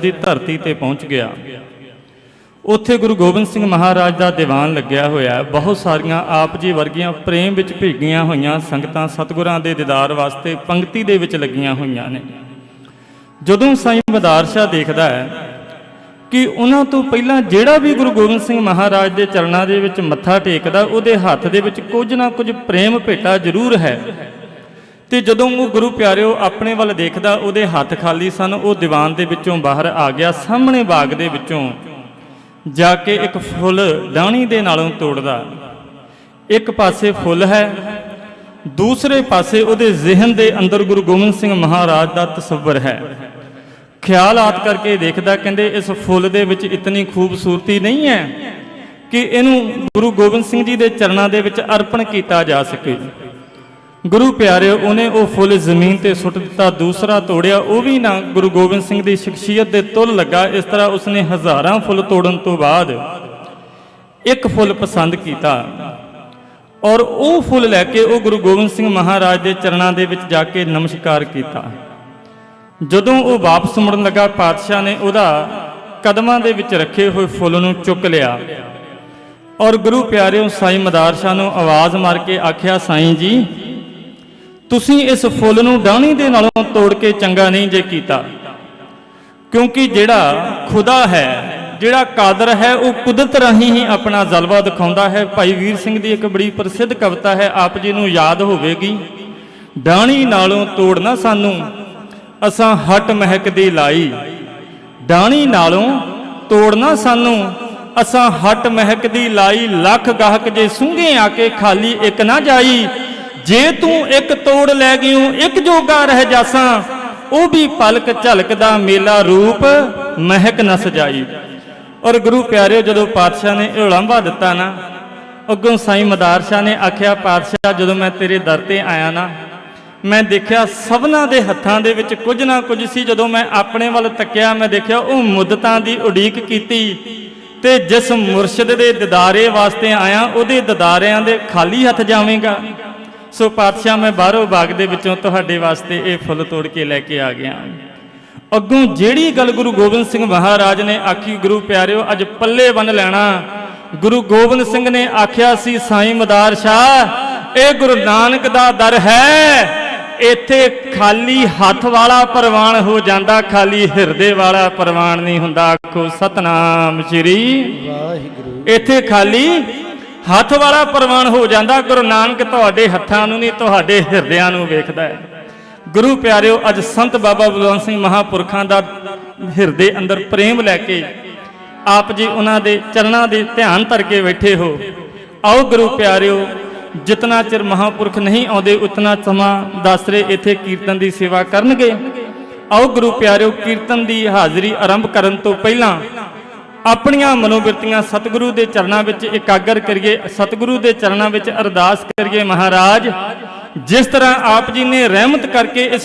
ਦੀ ਧਰਤੀ ਤੇ ਪਹੁੰਚ ਗਿਆ। ਉੱਥੇ ਗੁਰੂ ਗੋਬਿੰਦ ਸਿੰਘ ਮਹਾਰਾਜ ਦਾ ਦੀਵਾਨ ਲੱਗਿਆ ਹੋਇਆ ਬਹੁਤ ਸਾਰੀਆਂ ਆਪ ਜੀ ਵਰਗੀਆਂ ਪ੍ਰੇਮ ਵਿੱਚ ਭਿੱਗੀਆਂ ਹੋਈਆਂ ਸੰਗਤਾਂ ਸਤਿਗੁਰਾਂ ਦੇ ਦੀਦਾਰ ਵਾਸਤੇ ਪੰਕਤੀ ਦੇ ਵਿੱਚ ਲੱਗੀਆਂ ਹੋਈਆਂ ਨੇ। ਜਦੋਂ ਸਾਈਂ ਬਦਾਰਸ਼ਾਹ ਦੇਖਦਾ ਹੈ ਕਿ ਉਹਨਾਂ ਤੋਂ ਪਹਿਲਾਂ ਜਿਹੜਾ ਵੀ ਗੁਰੂ ਗੋਬਿੰਦ ਸਿੰਘ ਮਹਾਰਾਜ ਦੇ ਚਰਨਾਂ ਦੇ ਵਿੱਚ ਮੱਥਾ ਟੇਕਦਾ, ਉਹਦੇ ਹੱਥ ਦੇ ਵਿੱਚ ਕੁਝ ਨਾ ਕੁਝ ਪ੍ਰੇਮ ਭੇਟਾ ਜ਼ਰੂਰ ਹੈ। ਤੇ ਜਦੋਂ ਉਹ ਗੁਰੂ ਪਿਆਰਿਓ ਆਪਣੇ ਵੱਲ ਦੇਖਦਾ, ਉਹਦੇ ਹੱਥ ਖਾਲੀ ਸਨ, ਉਹ ਦੀਵਾਨ ਦੇ ਵਿੱਚੋਂ ਬਾਹਰ ਆ ਗਿਆ, ਸਾਹਮਣੇ ਬਾਗ ਦੇ ਵਿੱਚੋਂ ਜਾ ਕੇ ਇੱਕ ਫੁੱਲ ਡਾਣੀ ਦੇ ਨਾਲੋਂ ਤੋੜਦਾ। ਇੱਕ ਪਾਸੇ ਫੁੱਲ ਹੈ, ਦੂਸਰੇ ਪਾਸੇ ਉਹਦੇ ਜ਼ਿਹਨ ਦੇ ਅੰਦਰ ਗੁਰੂ ਗੋਬਿੰਦ ਸਿੰਘ ਮਹਾਰਾਜ ਦਾ ਤਸੱਵਰ ਹੈ। ਖਿਆਲ ਖਿਆਲਾਤ ਕਰਕੇ ਦੇਖਦਾ, ਕਹਿੰਦੇ, ਇਸ ਫੁੱਲ ਦੇ ਵਿੱਚ ਇਤਨੀ ਖੂਬਸੂਰਤੀ ਨਹੀਂ ਹੈ ਕਿ ਇਹਨੂੰ ਗੁਰੂ ਗੋਬਿੰਦ ਸਿੰਘ ਜੀ ਦੇ ਚਰਨਾਂ ਦੇ ਵਿੱਚ ਅਰਪਣ ਕੀਤਾ ਜਾ ਸਕੇ। ਗੁਰੂ ਪਿਆਰਿਓ ਉਹਨੇ ਉਹ ਫੁੱਲ ਜ਼ਮੀਨ ਤੇ ਸੁੱਟ ਦਿੱਤਾ, ਦੂਸਰਾ ਤੋੜਿਆ, ਉਹ ਵੀ ਨਾ ਗੁਰੂ ਗੋਬਿੰਦ ਸਿੰਘ ਦੀ ਸ਼ਖਸੀਅਤ ਦੇ ਤੁਲ ਲੱਗਾ, ਇਸ ਤਰ੍ਹਾਂ ਉਸਨੇ ਹਜ਼ਾਰਾਂ ਫੁੱਲ ਤੋੜਨ ਤੋਂ ਬਾਅਦ ਇੱਕ ਫੁੱਲ ਪਸੰਦ ਕੀਤਾ। ਔਰ ਉਹ ਫੁੱਲ ਲੈ ਕੇ ਉਹ ਗੁਰੂ ਗੋਬਿੰਦ ਸਿੰਘ ਮਹਾਰਾਜ ਦੇ ਚਰਨਾਂ ਦੇ ਵਿੱਚ ਜਾ ਕੇ ਨਮਸਕਾਰ ਕੀਤਾ। ਜਦੋਂ ਉਹ ਵਾਪਸ ਮੁੜਨ ਲੱਗਾ, ਪਾਤਸ਼ਾਹ ਨੇ ਉਹਦਾ ਕਦਮਾਂ ਦੇ ਵਿੱਚ ਰੱਖੇ ਹੋਏ ਫੁੱਲ ਨੂੰ ਚੁੱਕ ਲਿਆ। ਔਰ ਗੁਰੂ ਪਿਆਰਿਓ, ਸਾਈਂ ਮਦਾਰ ਸ਼ਾਹ ਨੂੰ ਆਵਾਜ਼ ਮਾਰ ਕੇ ਆਖਿਆ, ਸਾਈਂ ਜੀ ਤੁਸੀਂ ਇਸ ਫੁੱਲ ਨੂੰ ਡਾਣੀ ਦੇ ਨਾਲੋਂ ਤੋੜ ਕੇ ਚੰਗਾ ਨਹੀਂ ਜੇ ਕੀਤਾ। ਕਿਉਂਕਿ ਜਿਹੜਾ ਖੁਦਾ ਹੈ, ਜਿਹੜਾ ਕਾਦਰ ਹੈ, ਉਹ ਕੁਦਰਤ ਰਾਹੀਂ ਹੀ ਆਪਣਾ ਜਲਵਾ ਦਿਖਾਉਂਦਾ ਹੈ। ਭਾਈ ਵੀਰ ਸਿੰਘ ਦੀ ਇੱਕ ਬੜੀ ਪ੍ਰਸਿੱਧ ਕਵਿਤਾ ਹੈ, ਆਪ ਜੀ ਨੂੰ ਯਾਦ ਹੋਵੇਗੀ ਡਾਣੀ ਨਾਲੋਂ ਤੋੜਨਾ ਸਾਨੂੰ, ਅਸਾਂ ਹਟ ਮਹਿਕਦੀ ਲਾਈ। ਡਾਣੀ ਨਾਲੋਂ ਤੋੜਨਾ ਸਾਨੂੰ, ਅਸਾਂ ਹਟ ਮਹਿਕਦੀ ਲਾਈ। ਲੱਖ ਗਾਹਕ ਜੇ ਸੁੰਘੇ ਆ ਕੇ ਖਾਲੀ, ਇੱਕ ਨਾ ਜਾਈ ਜੇ ਤੂੰ ਇੱਕ ਤੋੜ ਲੈ ਗਿਓ ਇੱਕ ਜੋਗਾ ਰਹਿ ਜਾਸਾਂ, ਉਹ ਵੀ ਪਲਕ ਝਲਕਦਾ ਮੇਲਾ ਰੂਪ, ਮਹਿਕ ਨਾ ਸਜਾਈ। ਔਰ ਗੁਰੂ ਪਿਆਰਿਓ, ਜਦੋਂ ਪਾਤਸ਼ਾਹ ਨੇ ਇਹ ਉਲੰਭਾ ਦਿੱਤਾ ਨਾ, ਅੱਗੋਂ ਸਾਈਂ ਮਦਾਰ ਸ਼ਾਹ ਨੇ ਆਖਿਆ, ਪਾਤਸ਼ਾਹ, ਜਦੋਂ ਮੈਂ ਤੇਰੇ ਦਰ ਤੇ ਆਇਆ ਨਾ, ਮੈਂ ਦੇਖਿਆ ਸਭਨਾਂ ਦੇ ਹੱਥਾਂ ਦੇ ਵਿੱਚ ਕੁਝ ਨਾ ਕੁਝ ਸੀ। ਜਦੋਂ ਮੈਂ ਆਪਣੇ ਵੱਲ ਤੱਕਿਆ, ਮੈਂ ਦੇਖਿਆ ਉਹ ਮੁੱਦਤਾਂ ਦੀ ਉਡੀਕ ਕੀਤੀ ਤੇ ਜਿਸ ਮੁਰਸ਼ਿਦ ਦੇ ਦਿਦਾਰੇ ਵਾਸਤੇ ਆਇਆ, ਉਹਦੇ ਦਿਦਾਰਿਆਂ ਦੇ ਖਾਲੀ ਹੱਥ ਜਾਵੇਂਗਾ। ਸੋ ਪਾਤਸ਼ਾਹ ਮੈਂ ਬਾਹਰੋਂ ਬਾਗ ਦੇ ਵਿੱਚੋਂ ਤੁਹਾਡੇ ਵਾਸਤੇ ਇਹ ਫੁੱਲ ਤੋੜ ਕੇ ਲੈ ਕੇ ਆ ਗਿਆ। ਅੱਗੋਂ ਜਿਹੜੀ ਗੱਲ ਗੁਰੂ ਗੋਬਿੰਦ ਸਿੰਘ ਮਹਾਰਾਜ ਨੇ ਆਖੀ ਗੁਰੂ ਪਿਆਰਿਓ ਅੱਜ ਪੱਲੇ ਬੰਨ ਲੈਣਾ। ਗੁਰੂ ਗੋਬਿੰਦ ਸਿੰਘ ਨੇ ਆਖਿਆ ਸੀ ਸਾਈਂ ਮਦਾਰ ਸ਼ਾਹ ਇਹ ਗੁਰੂ ਨਾਨਕ ਦਾ ਦਰ ਹੈ। ਇੱਥੇ ਖਾਲੀ ਹੱਥ ਵਾਲਾ ਪ੍ਰਵਾਨ ਹੋ ਜਾਂਦਾ ਖਾਲੀ ਹਿਰਦੇ ਵਾਲਾ ਪ੍ਰਵਾਨ ਨਹੀਂ ਹੁੰਦਾ। ਆਖੋ ਸਤਨਾਮ ਸ੍ਰੀ ਵਾਹਿਗੁਰੂ। ਇੱਥੇ ਖਾਲੀ ਹੱਥ ਵਾਲਾ ਪ੍ਰਵਾਨ ਹੋ ਜਾਂਦਾ, ਗੁਰੂ ਨਾਨਕ ਤੁਹਾਡੇ ਹੱਥਾਂ ਨੂੰ ਨਹੀਂ, ਤੁਹਾਡੇ ਹਿਰਦਿਆਂ ਨੂੰ ਵੇਖਦਾ ਹੈ। ਗੁਰੂ ਪਿਆਰਿਓ, ਅੱਜ ਸੰਤ ਬਾਬਾ ਬਲਵੰਤ ਸਿੰਘ ਮਹਾਪੁਰਖਾਂ ਦਾ ਹਿਰਦੇ ਅੰਦਰ ਪ੍ਰੇਮ ਲੈ ਕੇ ਆਪ ਜੀ ਉਹਨਾਂ ਦੇ ਚਰਨਾਂ ਦੇ ਧਿਆਨ ਧਰ ਕੇ ਬੈਠੇ ਹੋ। ਆਓ ਗੁਰੂ ਪਿਆਰਿਓ, ਜਿਤਨਾ ਚਿਰ ਮਹਾਪੁਰਖ ਨਹੀਂ ਆਉਂਦੇ, ਉਤਨਾ ਸਮਾਂ ਦਾਸਰੇ ਇੱਥੇ ਕੀਰਤਨ ਦੀ ਸੇਵਾ ਕਰਨਗੇ। ਆਓ ਗੁਰੂ ਪਿਆਰਿਓ, ਕੀਰਤਨ ਦੀ ਹਾਜ਼ਰੀ ਆਰੰਭ ਕਰਨ ਤੋਂ ਪਹਿਲਾਂ ਆਪਣੀਆਂ ਮਨੋਬਿਰਤੀਆਂ ਸਤਿਗੁਰੂ ਦੇ ਚਰਨਾਂ ਵਿੱਚ ਇਕਾਗਰ ਕਰੀਏ, ਸਤਿਗੁਰੂ ਦੇ ਚਰਨਾਂ ਵਿੱਚ ਅਰਦਾਸ ਕਰੀਏ ਮਹਾਰਾਜ। ਜਿਸ ਤਰ੍ਹਾਂ ਆਪ ਜੀ ਨੇ ਰਹਿਮਤ ਕਰਕੇ ਇਸ